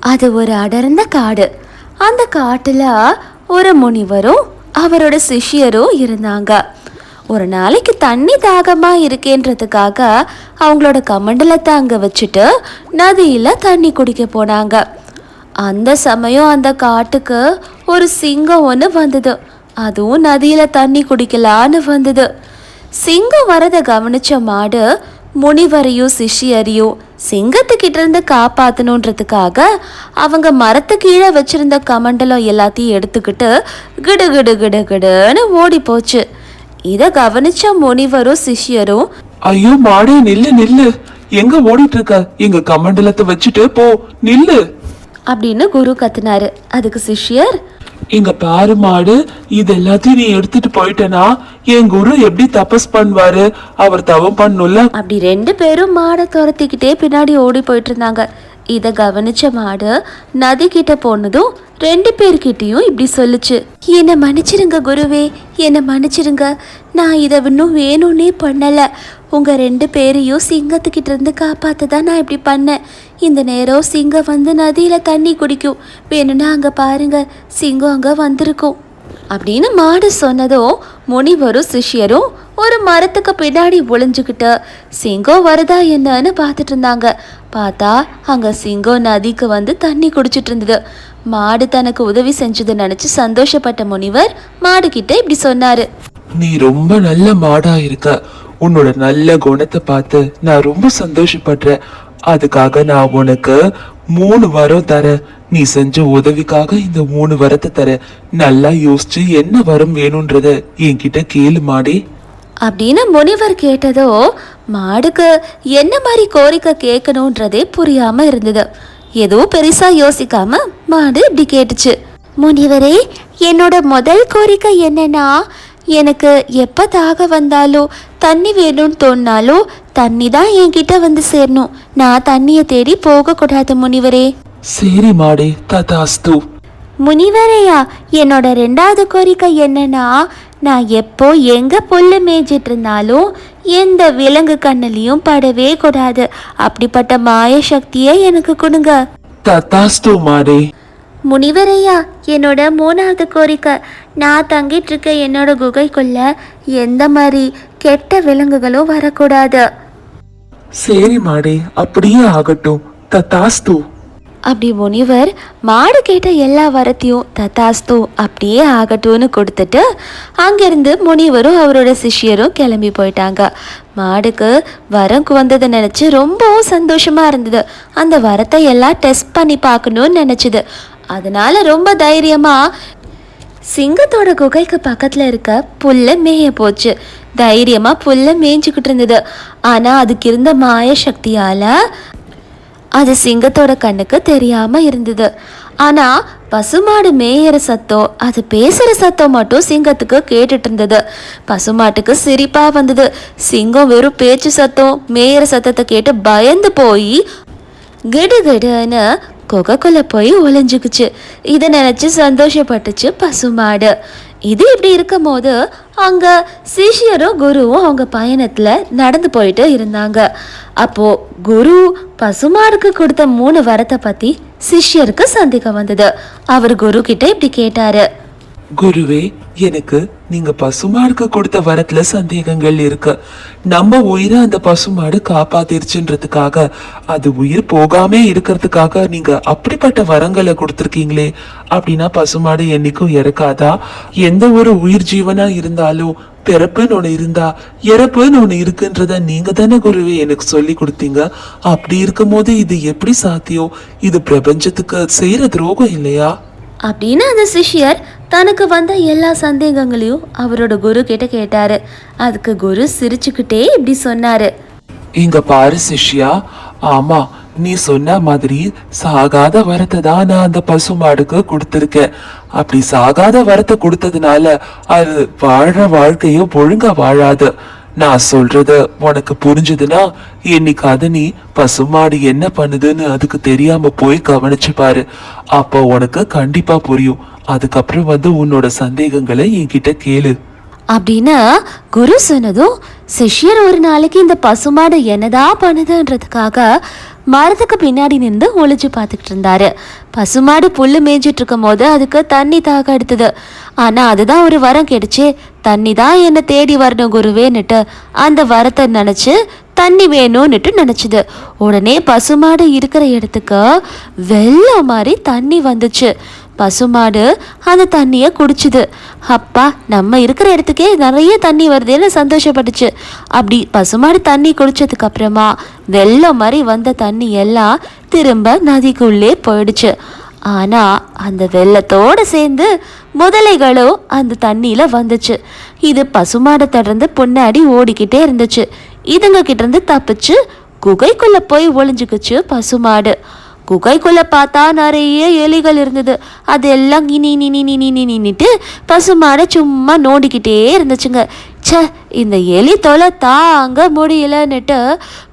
அது ஒரு அடர்ந்த காடு. அந்த காட்டுல ஒரு முனிவரும் அவரோட சிஷ்யரும் இருந்தாங்க. ஒரு நாளைக்கு தண்ணி தாகமா இருக்கேன்றதுக்காக அவங்களோட கமண்டலத்தை அங்க வச்சுட்டு நதியில தண்ணி குடிக்க போனாங்க. அந்த சமயம் அந்த காட்டுக்கு ஒரு சிங்கம் ஒன்று வந்தது. அதுவும் நதியில தண்ணி குடிக்கலான்னு வந்தது. சிங்கம் வரதை கவனிச்ச மாடு முனிவரையும் சிஷ்யரையும் சிங்கத்துக்கிட்ட இருந்து காப்பாத்தணுன்றதுக்காக அவங்க மரத்து கீழே வச்சிருந்த கமண்டலம் எல்லாத்தையும் எடுத்துக்கிட்டு கிடு கிடு கிடு கிடுன்னு ஓடி போச்சு இதை கவனிச்ச முனிவரும் சிஷ்யரும் ஐயோ மாடே நில்லு நில்லு. எங்க ஓடிட்டு இருக்க எங்க கமண்டலத்தை வச்சுட்டு போ நில்லு. அப்படின்னு குரு கத்துனாரு. அதுக்கு சிஷ்யர் இங்க பாரு மாடு இது எல்லாத்தையும் நீ எடுத்துட்டு போயிட்டனா? என் குரு எப்படி தபஸ் பண்ணுவாரு? அவர் தவம் பண்ணும்ல. அப்படி ரெண்டு பேரும் மாடை துரத்திக்கிட்டே பின்னாடி ஓடி போயிட்டு இருந்தாங்க இதை கவனிச்ச மாடு நதி கிட்ட போனதும் ரெண்டு பேர்கிட்டயும் இப்படி சொல்லுச்சு. என்னை மன்னிச்சிருங்க குருவே என்னை மன்னிச்சிருங்க. நான் இதை இன்னும் வேணும்னே பண்ணல. உங்க ரெண்டு பேரையும் சிங்கத்துக்கிட்ட இருந்து காப்பாத்த தான் நான் இப்படி பண்ணேன். இந்த நேரம் சிங்கம் வந்து நதியில் தண்ணி குடிக்கும். வேணும்னா அங்கே பாருங்க சிங்கம் அங்கே வந்திருக்கும். அப்படின்னு மாடு சொன்னதும் முனிவரும் சிஷ்யரும் ஒரு மரத்துக்கு பின்னாடி ஒளிஞ்சுக்கிட்டு சிங்கம் வருதா என்னன்னு பார்த்துட்டு இருந்தாங்க. பார்த்தா அங்கே சிங்கம் நதிக்கு வந்து தண்ணி குடிச்சிட்டு இருந்தது. மாடு தனக்கு உதவி செஞ்சதை நினச்சி சந்தோஷப்பட்ட முனிவர் மாடு கிட்ட இப்படி சொன்னாரு. நீ ரொம்ப நல்ல மாடா இருக்க. உன்னோட நல்ல குணத்தை பார்த்து நான் ரொம்ப சந்தோஷப்படுறேன். அதுக்காக நான் உனக்கு மூணு வரம் தரேன் நீ செஞ்ச உதவிக்காக இந்த மூணு வரத்தை தர. நல்லா யோசிச்சு என்ன வரம் வேணும்ன்றத என்கிட்ட கேளு மாடி. அப்படின்னு முனிவர் கேட்டதோ மாடுக்கு என்ன மாதிரி கோரிக்கை கேட்கணுன்றதே புரியாம இருந்தது. எதுவும் பெருசா யோசிக்காம மாடு இப்படி கேட்டுச்சு. முனிவரே என்னோட முதல் கோரிக்கை என்னன்னா எனக்கு எப்போ தாக வந்தாலோ தண்ணி வேணும்னு தோணினாலோ தண்ணி தான் என்கிட்ட வந்து சேரணும். நான் தண்ணியை தேடி போகக்கூடாது முனிவரே. சரி மாடே ததாஸ்து. முனிவரையா என்னோட ரெண்டாவது கோரிக்கை என்னன்னா நான் எப்போ எங்க புல்லு மேய்ஞ்சிட்டு இருந்தாலும் எந்த விலங்கு கண்ணுலையும் படவே கூடாது. அப்படிப்பட்ட மாய சக்தியை எனக்கு கொடுங்க. ததாஸ்து மாடே. முனிவரையா என்னோட மூணாவது கோரிக்கை. நான் தங்கிட்டு இருக்க என்னோட குகைக்குள்ள எந்த மாதிரி கெட்ட விலங்குகளும் வரக்கூடாது. சரி மாடே அப்படியே ஆகட்டும். ததாஸ்து. அப்படி முனிவர் மாடு கேட்ட எல்லா வரத்தையும் தத்தாஸ்து அப்படியே ஆகட்டும்னு கொடுத்துட்டு அங்கிருந்து முனிவரும் அவரோட சிஷ்யரும் கிளம்பி போயிட்டாங்க. மாடுக்கு வரம் வந்ததை நினச்சி ரொம்பவும் சந்தோஷமா இருந்தது. அந்த வரத்தை எல்லாம் டெஸ்ட் பண்ணி பார்க்கணும்னு நினச்சிது. அதனால ரொம்ப தைரியமா சிங்கத்தோட குகைக்கு பக்கத்துல இருக்க புல்ல மேய போச்சு. தைரியமா புல்ல மேய்ஞ்சுக்கிட்டு இருந்தது. ஆனா அதுக்கு இருந்த மாய சக்தியால அது சிங்கத்தோட கண்ணுக்கு தெரியாம இருந்தது. ஆனா பசுமாடு மேயிற சத்தம் அது பேசுற சத்தம் மட்டும் சிங்கத்துக்கு கேட்டுட்டு இருந்தது. பசுமாட்டுக்கு சிரிப்பா வந்தது. சிங்கம் வெறும் பேச்சு சத்தம் மேயிற சத்தத்தை கேட்டு பயந்து போய் கிடுகிடுன்னு குகைக்குள்ள போய் ஒளிஞ்சுக்குச்சு. இதை நினைச்சு சந்தோஷப்பட்டுச்சு பசுமாடு. இது இப்படி இருக்கும் போது அங்க சிஷ்யரும் குருவும் அவங்க பயணத்துல நடந்து போயிட்டு இருந்தாங்க. அப்போ குரு பசுமாடுக்கு கொடுத்த மூணு வரத்தை பத்தி சிஷ்யருக்கு சந்தேகம் வந்தது. அவர் குரு கிட்ட இப்படி கேட்டாரு. குருவே எனக்கு நீங்க பசுமாடுக்கு கொடுத்த வரத்துல சந்தேகங்கள் இருக்கு. நம்ம உயிரை அந்த பசுமாடு காப்பாத்திருச்சுன்றதுக்காக அது உயிர் போகாம இருக்கிறதுக்காக நீங்க அப்படிப்பட்ட வரங்களை கொடுத்துருக்கீங்களே அப்படின்னா பசுமாடு என்னைக்கும் இறக்காதா? எந்த ஒரு உயிர் ஜீவனா இருந்தாலும் பிறப்புன்னு ஒண்ணு இருந்தா இறப்புன்னு ஒண்ணு இருக்குன்றத நீங்க தானே குருவே எனக்கு சொல்லி கொடுத்தீங்க. அப்படி இருக்கும்போது இது எப்படி சாத்தியம்? இது பிரபஞ்சத்துக்கு செய்யற துரோகம் இல்லையா? அப்படின்னு அந்த சிஷியர் தனக்கு வந்த எல்லா சந்தேகங்களையும் அவரோட குரு கிட்ட கேட்டாரு. அதுக்கு குரு சிரிச்சுக்கிட்டே இப்படி சொன்னாரு. இங்க பாரு சிஷ்யா. ஆமா நீ சொன்ன மாதிரி சாகாத வரத்தை தான் நான் அந்த பசு மாடுக்கு கொடுத்துருக்கேன். அப்படி சாகாத வரத்தை கொடுத்ததுனால அது வாழ்ற வாழ்க்கையும் ஒழுங்கா வாழாது. நான் சொல்றது உனக்கு புரிஞ்சுதுன்னா என்னைக்காவது நீ பசுமாடு என்ன பண்ணுதுன்னு அதுக்கு தெரியாம போய் கவனிச்சு பாரு. அப்போ உனக்கு கண்டிப்பா புரியும். அதுக்கப்புறம் வந்து உன்னோட சந்தேகங்களை என்கிட்ட கேளு. அப்படின்னா குரு சொன்னதும் சிஷ்யர் ஒரு நாளைக்கு இந்த பசுமாடு என்னதான் பண்ணுதுன்றதுக்காக மரத்துக்கு பின்னாடி நின்று ஒளிஞ்சு பார்த்துக்கிட்டு இருந்தாரு. பசுமாடு புல் மேய்ஞ்சிட்டு இருக்கும் போது அதுக்கு தண்ணி தாக எடுத்தது ஆனா அதுதான் ஒரு வரம் கிடைச்சி. தண்ணி தான் என்னை தேடி வரணும் குருவேன்னுட்டு அந்த வரத்தை நினைச்சு தண்ணி வேணும்னுட்டு நினச்சிது. உடனே பசுமாடு இருக்கிற இடத்துக்கு வெள்ளம் மாதிரி தண்ணி வந்துச்சு. பசுமாடு அந்த தண்ணியை குடிச்சுது. அப்பா நம்ம இருக்கிற இடத்துக்கே நிறைய தண்ணி வருதுன்னு சந்தோஷப்பட்டுச்சு? அப்படி பசுமாடு தண்ணி குடிச்சதுக்கு அப்புறமா வெள்ளம் மாதிரி வந்த தண்ணி எல்லாம் திரும்ப நதிக்குள்ளே போயிடுச்சு. ஆனால் அந்த வெள்ளத்தோடு சேர்ந்து முதலைகளும் அந்த தண்ணியில் வந்துச்சு. இது பசுமாடை தொடர்ந்து பின்னாடி ஓடிக்கிட்டே இருந்துச்சு. இதுங்க கிட்டேருந்து தப்பிச்சு குகைக்குள்ளே போய் ஒளிஞ்சுக்குச்சு பசுமாடு. குகைக்குள்ள பார்த்தா நிறைய எலிகள் இருந்தது. அதெல்லாம் இனி நினி நினி நின்னுட்டு பசுமாடை சும்மா நோண்டிக்கிட்டே இருந்துச்சுங்க. ச்சே இந்த எலி தொலை தாங்க முடியலன்னுட்டு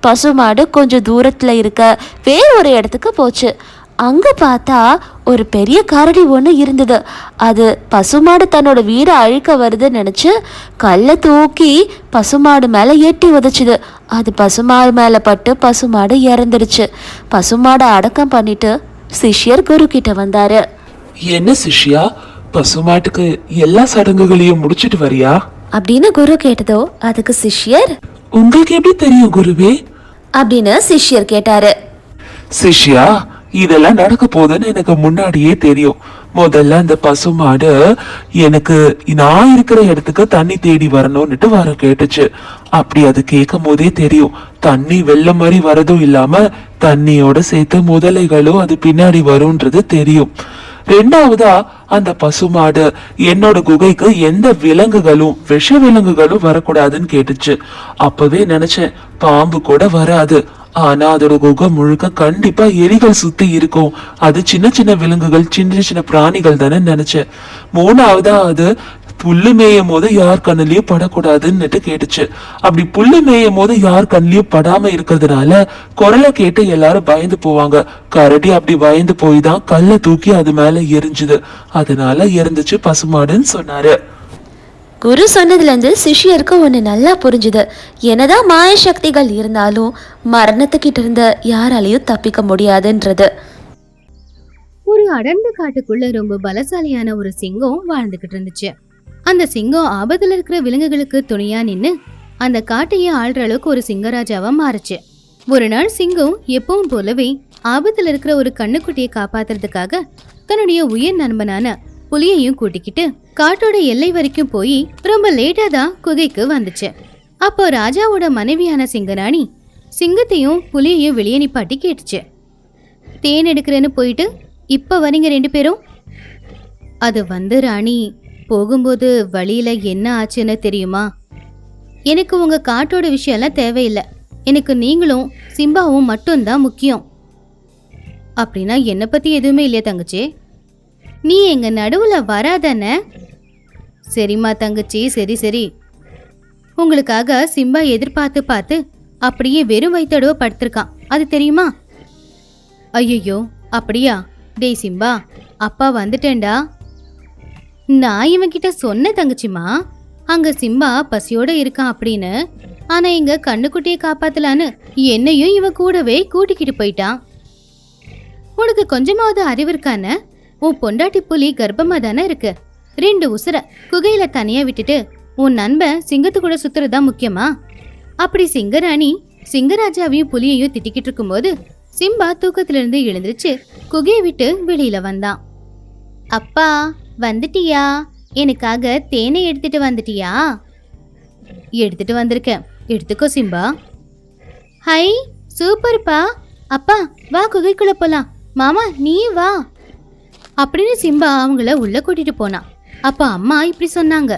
பசுமாடு கொஞ்சம் தூரத்தில் இருக்க வேறொரு இடத்துக்கு போச்சு. அங்கே பார்த்தா ஒரு பெரிய கரடி ஒன்று இருந்தது. அது பசுமாடு தன்னோட வீடை அழிக்க வருதுன்னு நினச்சி கல்லை தூக்கி பசுமாடு மேலே எட்டி உதைச்சுது. அது பசுமாடு மேலே பட்டு பசுமாடு இறந்துடுச்சு. பசுமாடை அடக்கம் பண்ணிட்டு சிஷ்யர் குரு கிட்ட வந்தாரு. என்ன சிஷ்யா? பசுமாட்டுக்கு எல்லா சடங்குகளையும் முடிச்சிட்டு வரியா? அப்படின்னு குரு கேட்டதோ அதுக்கு சிஷ்யர் உங்களுக்கு எப்படி தெரியும் குருவே? அப்படின்னு சிஷ்யர் கேட்டாரு. சிஷ்யா இதெல்லாம் நடக்க போகுதுன்னு எனக்கு முன்னாடியே தெரியும். முதல்ல அந்த பசுமாடு எனக்கு நான் இருக்கிற இடத்துக்கு தண்ணி தேடி வரணும்னுட்டு வர கேட்டுச்சு. அப்படி அது கேட்கும் போதே தெரியும். தண்ணி வெள்ளம் மாதிரி வரதும் இல்லாம தண்ணியோட சேர்த்து முதலைகளும் அது பின்னாடி வரும்ன்றது தெரியும். ரெண்டாவதா அந்த பசுமாடு என்னோட குகைக்கு எந்த விலங்குகளும் விஷ விலங்குகளும் வரக்கூடாதுன்னு கேட்டுச்சு. அப்பவே நினைச்சேன் பாம்பு கூட வராது. ஆனா அதோட குகை முழுக்க கண்டிப்பா எலிகள் சுத்தி இருக்கும். அது சின்ன சின்ன விலங்குகள் சின்ன சின்ன பிராணிகள் தானே நினைச்சேன். மூணாவதா அது புல்லு மேயும் போது யார் கண்ணுலயும் படக்கூடாதுன்னுட்டு கேட்டுச்சு. அப்படி புல்லு மேயும் போது யார் கண்ணுலயும் படாம இருக்கிறதுனால குரலை கேட்டு எல்லாரும் பயந்து போவாங்க. கரடி அப்படி பயந்து போய் தான் கல்லை தூக்கி அது மேல எரிஞ்சுது. அதனால எரிந்துச்சு பசுமாடுன்னு சொன்னாரு. குரு சொன்னதுலேருந்து சிஷ்யருக்கு ஒன்று நல்லா புரிஞ்சுது. என்னதான் மாய சக்திகள் இருந்தாலும் மரணத்துக்கிட்ட இருந்து யாராலையும் தப்பிக்க முடியாதுன்றது. ஒரு அடர்ந்த காட்டுக்குள்ள ரொம்ப பலசாலியான ஒரு சிங்கம் வாழ்ந்துகிட்டு இருந்துச்சு. அந்த சிங்கம் ஆபத்தில் இருக்கிற விலங்குகளுக்கு துணையா நின்று அந்த காட்டையே ஆள்ற அளவுக்கு ஒரு சிங்கராஜாவா மாறுச்சு. ஒரு நாள் சிங்கம் எப்பவும் போலவே ஆபத்தில் இருக்கிற ஒரு கண்ணுக்குட்டியை காப்பாத்துறதுக்காக தன்னுடைய உயிர் நண்பனான புலியையும் கூட்டிக்கிட்டு காட்டோட எல்லை வரைக்கும் போய் ரொம்ப லேட்டா தான் குகைக்கு வந்துச்சு. அப்போ ராஜாவோட மனைவியான சிங்கராணி சிங்கத்தையும் புலியையும் வெளியே நிப்பாட்டி கேட்டுச்சு. தேன் எடுக்கிறேன்னு போயிட்டு இப்போ வரீங்க ரெண்டு பேரும்? அது வந்து ராணி போகும்போது வழியில என்ன ஆச்சுன்னு தெரியுமா? எனக்கு உங்க காட்டோட விஷயம்லாம் தேவையில்லை. எனக்கு நீங்களும் சிம்பாவும் மட்டும்தான் முக்கியம். அப்படின்னா என்னை பத்தி எதுவுமே இல்லையா தங்கச்சி. நீ எங்க நடுவுல வராதானே? சரிம்மா தங்கச்சி சரி சரி. உங்களுக்காக சிம்பா எதிர்பார்த்து பார்த்து அப்படியே வெறும் வயித்தடவை படுத்திருக்கான். அது தெரியுமா? ஐயோ அப்படியா? டேய் சிம்பா அப்பா வந்துட்டேன்டா. நான் இவன்கிட்ட சொன்ன தங்கச்சிமா அங்க சிம்பா பசியோட இருக்கான் அப்படின்னு. ஆனா எங்க கண்ணுக்குட்டியை காப்பாத்தலான்னு என்னையும் இவன் கூடவே கூட்டிக்கிட்டு போயிட்டான். உனக்கு கொஞ்சமாவது அறிவு இருக்கானே? உன் பொண்டாட்டி புலி கர்ப்பமா தானே இருக்கு? ரெண்டு உசுர குகையில தனியா விட்டுட்டு உன் நண்பன் சிங்கத்து கூட சுத்துறதா முக்கியமா? அப்படி சிங்கராணி சிங்கராஜாவையும் புலியையும் திட்டிக்கிட்டு இருக்கும்போது சிம்பா தூக்கத்திலிருந்து எழுந்திருச்சு குகையை விட்டு வெளியில வந்தான். அப்பா வந்துட்டியா? எனக்காக தேனை எடுத்துட்டு வந்துட்டியா? எடுத்துட்டு வந்திருக்கேன். எடுத்துக்கோ சிம்பா. ஹை சூப்பர்ப்பா. அப்பா வா குகைக்குள்ள போலாம். மாமா நீ வா. அப்படின்னு சிம்பா அவங்கள உள்ள கூட்டிட்டு போனான் அப்போ அம்மா இப்படி சொன்னாங்க.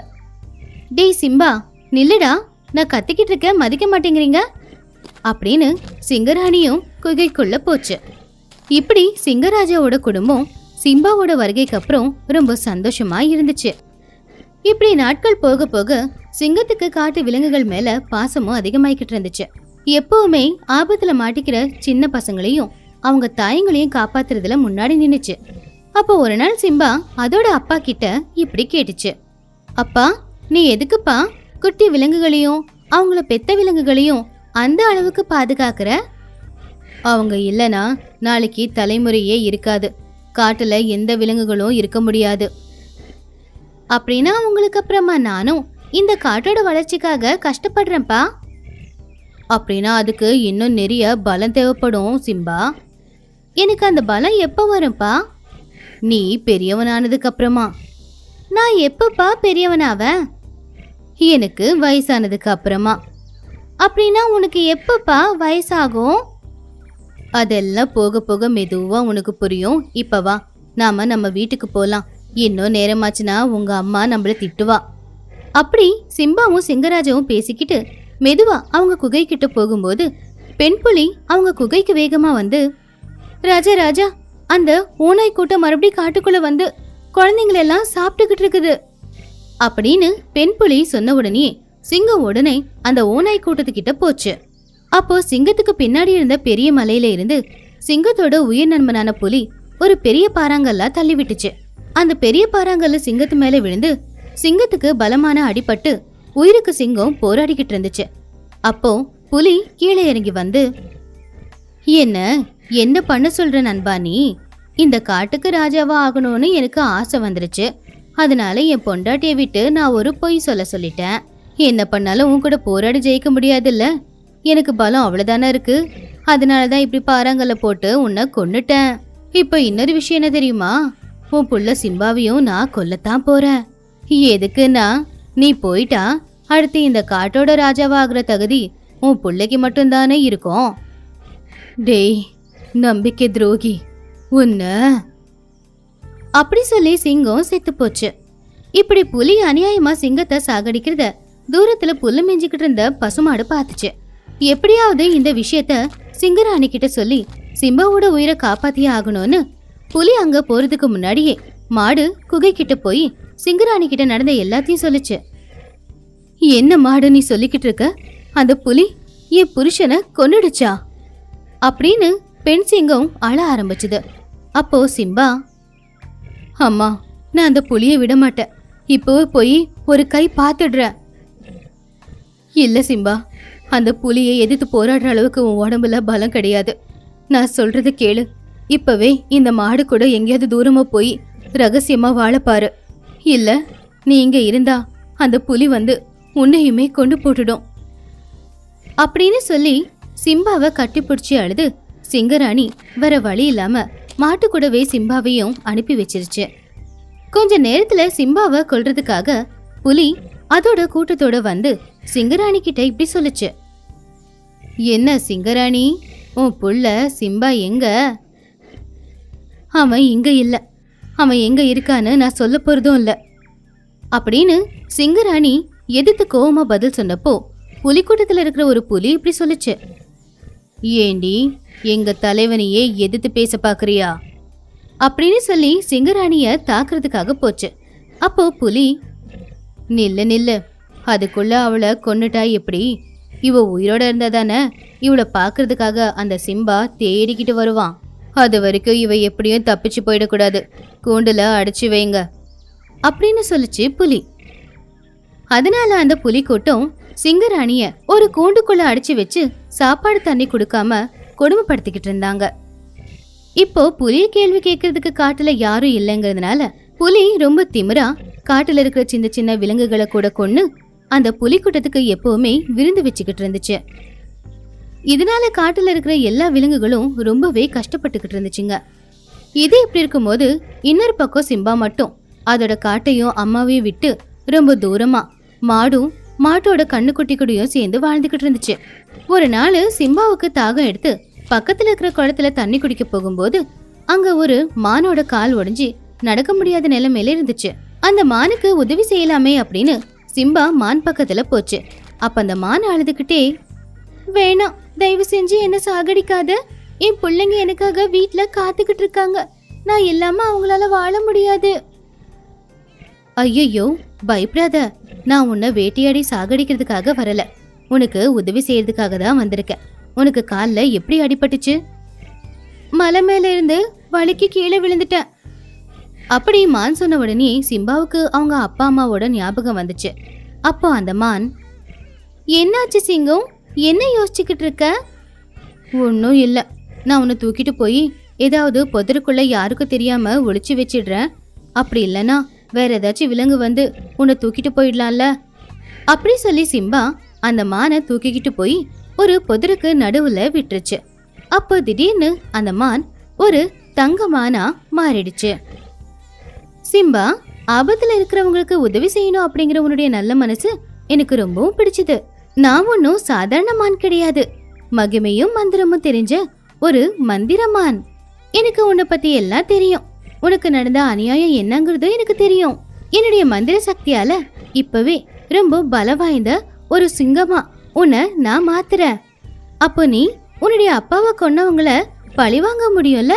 டேய் சிம்பா நில்லுடா. நான் கத்திக்கிட்டு இருக்கேன் மதிக்க மாட்டேங்கிறீங்க? அப்படின்னு சிங்கராணியும் குகைக்குள்ள போச்சு. இப்படி சிங்கராஜாவோட குடும்பம் சிம்பாவோட வருகைக்கு அப்புறம் ரொம்ப சந்தோஷமா இருந்துச்சு. இப்படி நாட்கள் போக போக சிங்கத்துக்கு காட்டு விலங்குகள் மேல பாசமும் அதிகமாயிக்கிட்டு இருந்துச்சு. எப்பவுமே ஆபத்துல மாட்டிக்கிற சின்ன பசங்களையும் அவங்க தாயங்களையும் காப்பாத்துறதுல முன்னாடி நின்னுச்சு. அப்போ ஒரு நாள் சிம்பா அதோட அப்பா கிட்ட இப்படி கேட்டுச்சு. அப்பா நீ எதுக்குப்பா குட்டி விலங்குகளையும் அவங்கள பெத்த விலங்குகளையும் அந்த அளவுக்கு பாதுகாக்கிற? அவங்க இல்லைன்னா நாளைக்கு தலைமுறையே இருக்காது. காட்டுல எந்த விலங்குகளும் இருக்க முடியாது. அப்படின்னா உங்களுக்கு அப்புறமா நானும் இந்த காட்டோட வளர்ச்சிக்காக கஷ்டப்படுறேன்ப்பா. அப்படின்னா அதுக்கு இன்னும் நிறைய பலம் தேவைப்படும் சிம்பா. எனக்கு அந்த பலம் எப்போ வரும்பா நீ பெரியவனானதுக்கு அப்புறமா. நான் எப்பப்பா பெரியவனாவேன் எனக்கு வயசானதுக்கு அப்புறமா. அப்படின்னா உனக்கு எப்பப்பா வயசாகும்? அதெல்லாம் போக போக மெதுவாக உனக்கு புரியும். இப்போ வா நாம் நம்ம வீட்டுக்கு போகலாம் இன்னும் நேரமாச்சுன்னா உங்கள் அம்மா நம்மளை திட்டுவா. அப்படி சிம்பாவும் சிங்கராஜாவும் பேசிக்கிட்டு மெதுவா அவங்க குகை கிட்ட போகும்போது பெண் புலி அவங்க குகைக்கு வேகமா வந்து ராஜா ராஜா அந்த ஓனாய் கூட்டம் மறுபடியும் காட்டுக்குள்ள வந்து குழந்தைங்களெல்லாம் சாப்பிட்டுக்கிட்டு இருக்குது. அப்படின்னு பெண் புலி சொன்ன உடனே சிங்கம் உடனே அந்த ஓனாய் கூட்டத்துக்கிட்ட போச்சு. அப்போ சிங்கத்துக்கு பின்னாடி இருந்த பெரிய மலையில இருந்து சிங்கத்தோட உயிர் நண்பனான புலி ஒரு பெரிய பாறாங்கல்லா தள்ளி விட்டுச்சு அந்த பெரிய பாறாங்கல்ல சிங்கத்து மேல விழுந்து சிங்கத்துக்கு பலமான அடிபட்டு உயிருக்கு சிங்கம் போராடிக்கிட்டு இருந்துச்சு. அப்போ புலி கீழே இறங்கி வந்து என்ன என்ன பண்ண சொல்ற நண்பா நீ? இந்த காட்டுக்கு ராஜாவா ஆகணும்னு எனக்கு ஆசை வந்துருச்சு. அதனால என் பொண்டாட்டியை விட்டு நான் ஒரு பொய் சொல்ல சொல்லிட்டேன். என்ன பண்ணாலும் உன் கூட போராடி ஜெயிக்க முடியாதுல்ல? எனக்கு பலம் அவ்வளோதானே இருக்கு? அதனால தான் இப்படி பாறாங்கல்ல போட்டு உன்னை கொன்னுட்டேன். இப்போ இன்னொரு விஷயம் என்ன தெரியுமா? உன் புள்ள சிம்பாவையும் நான் கொல்லத்தான் போறேன். எதுக்குன்னா நீ போயிட்டா அடுத்து இந்த காட்டோட ராஜாவாகிற தகுதி உன் பிள்ளைக்கு மட்டும்தானே இருக்கும். டேய் நம்பிக்கை துரோகி உன்ன. அப்படி சொல்லி சிங்கம் செத்து போச்சு. இப்படி புலி அநியாயமா சிங்கத்தை சாகடிக்கிறத தூரத்துல புல்லு மிஞ்சிக்கிட்டு இருந்த பசுமாடு பார்த்துச்சு. எப்படியாவது இந்த விஷயத்த சிங்கராணி கிட்ட சொல்லி சிம்பாவோட உயிரை காப்பாத்தியே ஆகணும்னு புலி அங்க போறதுக்கு முன்னாடியே மாடு குகை கிட்ட போய் சிங்கராணி கிட்ட நடந்த எல்லாத்தையும் சொல்லிச்சு. என்ன மாடு நீ சொல்லிக்கிட்டு இருக்க? அந்த புலி என் புருஷனை கொன்னுடுச்சா? அப்படின்னு பெண் சிங்கம் அழ ஆரம்பிச்சுது. அப்போ சிம்பா அம்மா நான் அந்த புலியை விட மாட்டேன். இப்போ போய் ஒரு கை பார்த்துடுறேன். இல்லை சிம்பா அந்த புலியை எதிர்த்து போராடுற அளவுக்கு உன் உடம்புல பலம் கிடையாது. நான் சொல்றத கேளு. இப்பவே இந்த மாடு கூட எங்கேயாவது தூரமா போய் ரகசியமா வாழப்பாரு இல்ல நீ இங்க இருந்தா அந்த புலி வந்து உன்னையுமே கொண்டு போட்டுடும். அப்படின்னு சொல்லி சிம்பாவை கட்டிப்பிடிச்சி அழுது சிங்கராணி வேற வழி இல்லாம மாட்டு கூடவே சிம்பாவையும் அனுப்பி வச்சிருச்சு. கொஞ்ச நேரத்துல சிம்பாவை கொல்றதுக்காக புலி அதோட கூட்டத்தோட வந்து சிங்கராணி கிட்ட இப்படி சொல்லுச்சு. என்ன சிங்கராணி? உன் புள்ள சிம்பா எங்க? அவன் இங்க இல்ல. அவன் எங்க இருக்கான்னு நான் சொல்ல போறதும் இல்ல. அப்படின்னு சிங்கராணி எதிர்த்து கோவமா பதில் சொன்னப்போ புலிக்கூட்டத்தில் இருக்கிற ஒரு புலி இப்படி சொல்லுச்சு. ஏண்டி எங்க தலைவனையே எதிர்த்து பேச பாக்குறியா? அப்படின்னு சொல்லி சிங்கராணிய தாக்குறதுக்காக போச்சு. அப்போ புலி நில்லு நில்லு. அதுக்குள்ள அவளை கொன்னுட்டா எப்படி? இவ உயிரோட இருந்தா தானே? இவளை பார்க்கறதுக்காக அந்த சிம்பா தேடிக்கிட்டு வருவான். அது வரைக்கும் இவ எப்படியும் தப்பிச்சு போயிடக்கூடாது. கூண்டில் அடைச்சு வைங்க. அப்படின்னு சொல்லிச்சு புலி. அதனால அந்த புலி கூட்டம் சிங்கராணிய ஒரு கூண்டுக்குள்ள அடைச்சு வச்சு சாப்பாடு தண்ணி கொடுக்காம கொடுமைப்படுத்திக்கிட்டு இருந்தாங்க. இப்போ புலிய கேள்வி கேட்கறதுக்கு காட்டுல யாரும் இல்லைங்கிறதுனால புலி ரொம்ப திமிரா காட்டுல இருக்கிற சின்ன சின்ன விலங்குகளை கூட கொண்டு அந்த புலிக்கூட்டத்துக்கு எப்பவுமே விருந்து வச்சுக்கிட்டு இருந்துச்சு. இதனால காட்டுல இருக்கிற எல்லா விலங்குகளும் ரொம்பவே கஷ்டப்பட்டுக்கிட்டு இருந்துச்சுங்க. இது இப்படி இருக்கும்போது இன்னொரு பக்கம் சிம்பா மட்டும் அதோட காட்டையும் அம்மாவையும் விட்டு ரொம்ப தூரமா மாடும் மாட்டோட கண்ணுக்குட்டி கூடயும் சேர்ந்து வாழ்ந்துக்கிட்டு இருந்துச்சு. ஒரு நாள் சிம்பாவுக்கு தாகம் எடுத்து பக்கத்துல இருக்கிற குளத்துல தண்ணி குடிக்க போகும்போது அங்க ஒரு மானோட கால் உடைஞ்சி நடக்க முடியாத நிலைமையில இருந்துச்சு. அந்த மானுக்கு உதவி செய்யலாமே அப்படின்னு சிம்பா மான் பக்கத்துல போச்சு. அப்ப அந்த மான் அழுதுகிட்டே வேணாம் தயவு செஞ்சு என்ன சாகடிக்காத. என் பிள்ளைங்க எனக்காக வீட்டுல காத்துக்கிட்டு இருக்காங்க. நான் இல்லாம அவங்களால வாழ முடியாது. ஐயையோ பயப்படாத. நான் உன்னை வேட்டையாடி சாகடிக்கிறதுக்காக வரல. உனக்கு உதவி செய்யறதுக்காக தான் வந்திருக்கேன். உனக்கு காலில் எப்படி அடிபட்டுச்சு? மலை மேல இருந்து வலிக்கு கீழே விழுந்துட்டேன். அப்படி மான் சொன்ன உடனே சிம்பாவுக்கு அவங்க அப்பா அம்மாவோட ஞாபகம் வந்துச்சு. அப்போ அந்த மான் என்னாச்சு சிங்கம்? என்ன யோசிச்சுக்கிட்டு இருக்க? ஒன்றும் இல்லை. நான் உன்னை தூக்கிட்டு போய் ஏதாவது புதருக்குள்ள யாருக்கும் தெரியாம ஒளிச்சு வச்சிடுறேன். அப்படி இல்லைன்னா வேற ஏதாச்சும் விலங்கு வந்து உன்னை தூக்கிட்டு போயிடலாம்ல? அப்படி சொல்லி சிம்பா அந்த மானை தூக்கிக்கிட்டு போய் ஒரு புதருக்கு நடுவில் விட்டுருச்சு. அப்போ திடீர்னு அந்த மான் ஒரு தங்க மானா மாறிடுச்சு. சிம்பா ஆபத்துல இருக்கிறவங்களுக்கு உதவி செய்யணும் அப்படிங்கிற உன்னுடைய நல்ல மனசு எனக்கு ரொம்பவும் பிடிச்சது. நான் ஒன்றும் சாதாரண மான் கிடையாது. மகிமையும் மந்திரமும் தெரிஞ்ச ஒரு மந்திரமான் எனக்கு உன்னை பத்தி எல்லாம் தெரியும். உனக்கு நடந்த அநியாயம் என்னங்கிறது எனக்கு தெரியும். என்னுடைய மந்திர சக்தியால இப்பவே ரொம்ப பல வாய்ந்த ஒரு சிங்கமா உன்னை நான் மாத்துறேன். அப்போ நீ உன்னுடைய அப்பாவை கொன்னவங்கள பழி வாங்க முடியும்ல?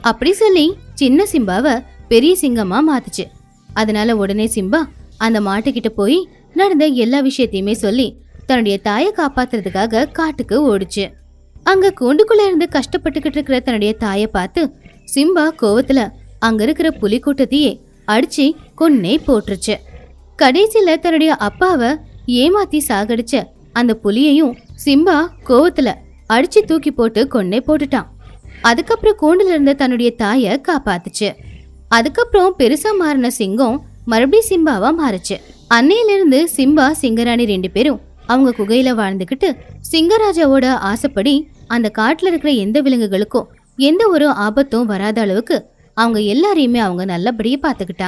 அப்படி சொல்லி சின்ன சிம்பாவை பெரிய சிங்கமாக மாத்துச்சு. அதனால உடனே சிம்பா அந்த மாட்டுக்கிட்ட போய் நடந்த எல்லா விஷயத்தையுமே சொல்லி தன்னுடைய தாயை காப்பாத்துறதுக்காக காட்டுக்கு ஓடிச்சு. அங்க கூண்டுக்குள்ள இருந்து கஷ்டப்பட்டுக்கிட்டு இருக்கிற தன்னுடைய தாயை பார்த்து சிம்பா கோவத்துல அங்க இருக்கிற புலி கூட்டத்தையே அடிச்சு கொன்னே போட்டுருச்சு. கடைசியில தன்னுடைய அப்பாவை ஏமாத்தி சாகடிச்ச அந்த புலியையும் சிம்பா கோவத்துல அடிச்சு தூக்கி போட்டு கொன்னே போட்டுட்டான். அதுக்கப்புறம் கூண்டுல இருந்த தன்னுடைய தாயை காப்பாத்துச்சு. அதுக்கப்புறம் பெருசா மாறின சிங்கம் மறுபடியும் சிம்பாவா மாறுச்சு. அன்னையிலேருந்து சிம்பா சிங்கராணி ரெண்டு பேரும் அவங்க குகையில வாழ்ந்துக்கிட்டு சிங்கராஜாவோட ஆசைப்படி அந்த காட்டுல இருக்கிற எந்த விலங்குகளுக்கும் எந்த ஒரு ஆபத்தும் வராத அளவுக்கு அவங்க எல்லாரையுமே அவங்க நல்லபடியாக பார்த்துக்கிட்டாங்க.